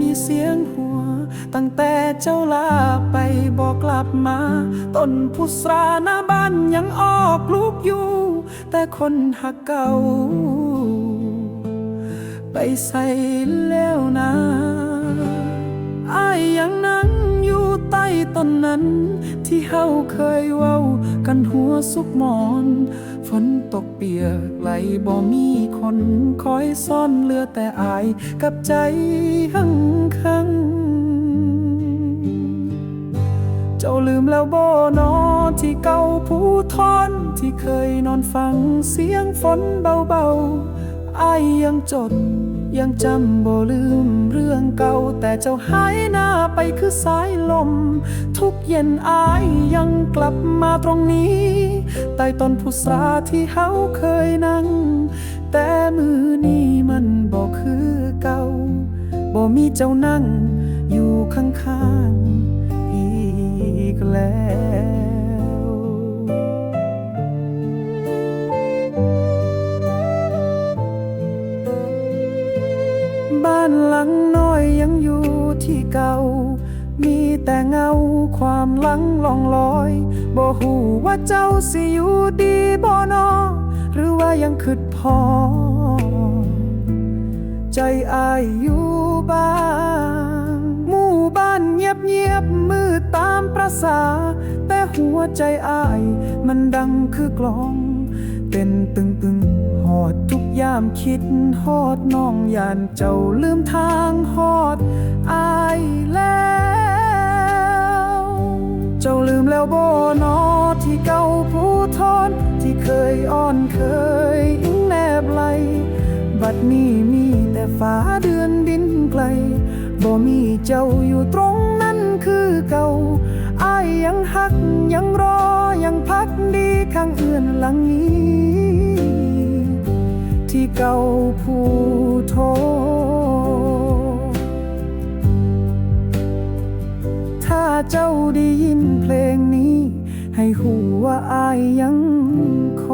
มีเสียงหัว ตั้งแต่เจ้าลาไปบอกกลับมา ต้นพุทราหน้าบ้านยังออกลูกอยู่ แต่คนหักเก่า ไปใส่แล้วนะอายยังนั่งอยู่ใต้ต้นนั้น ที่เฮาเคยเว้า กันหัวสุกหมอน ฝนตกเปียกไหลบ่มี คนคอยซ่อนเหลือแต่อายกับใจหังคัง เจ้าลืมแล้วบ่นอที่เก่าผู้ทอนที่เคยนอนฟังเสียงฝนเบาๆอายยังจดยังจำบ่ลืมเรื่องเก่า แต่เจ้าหายหน้าไปคือสายลม ทุกเย็นอายยังกลับมาตรงนี้ ใต้ต้นพุทราที่เฮาเคยนั่ง แต่มือนี้มันบ่คือเก่าบ่มีเจ้านั่งอยู่ข้างๆอีกแล้วบ้านหลังน้อยยังอยู่ที่เก่า มีแต่เงาความหลังลองลอย บ่หูว่าเจ้าสิอยู่ดีบ่นอ หรือว่ายังคิดพอ ใจอายอยู่บ้างหมู่บ้านเงียบเงียบมืดตามประสาแต่หัวใจอาย มันดังคือกลองเต้นตึงตึงหอดทุกยามคิดฮอดน้องยานเจ้าลืมทางฮอดอายแล้ว เจ้าลืมแล้วบ่นอ นี้มีแต่ฟ้าเดือนดินไกล บ่มีเจ้าอยู่ตรงนั้นคือเก่าอายยังหักยังรอยังพักดีข้างเอื่อนหลังนี้ ที่เก่าผู้โทถ้าเจ้าได้ยินเพลงนี้ ให้หูว่าอายยังคอ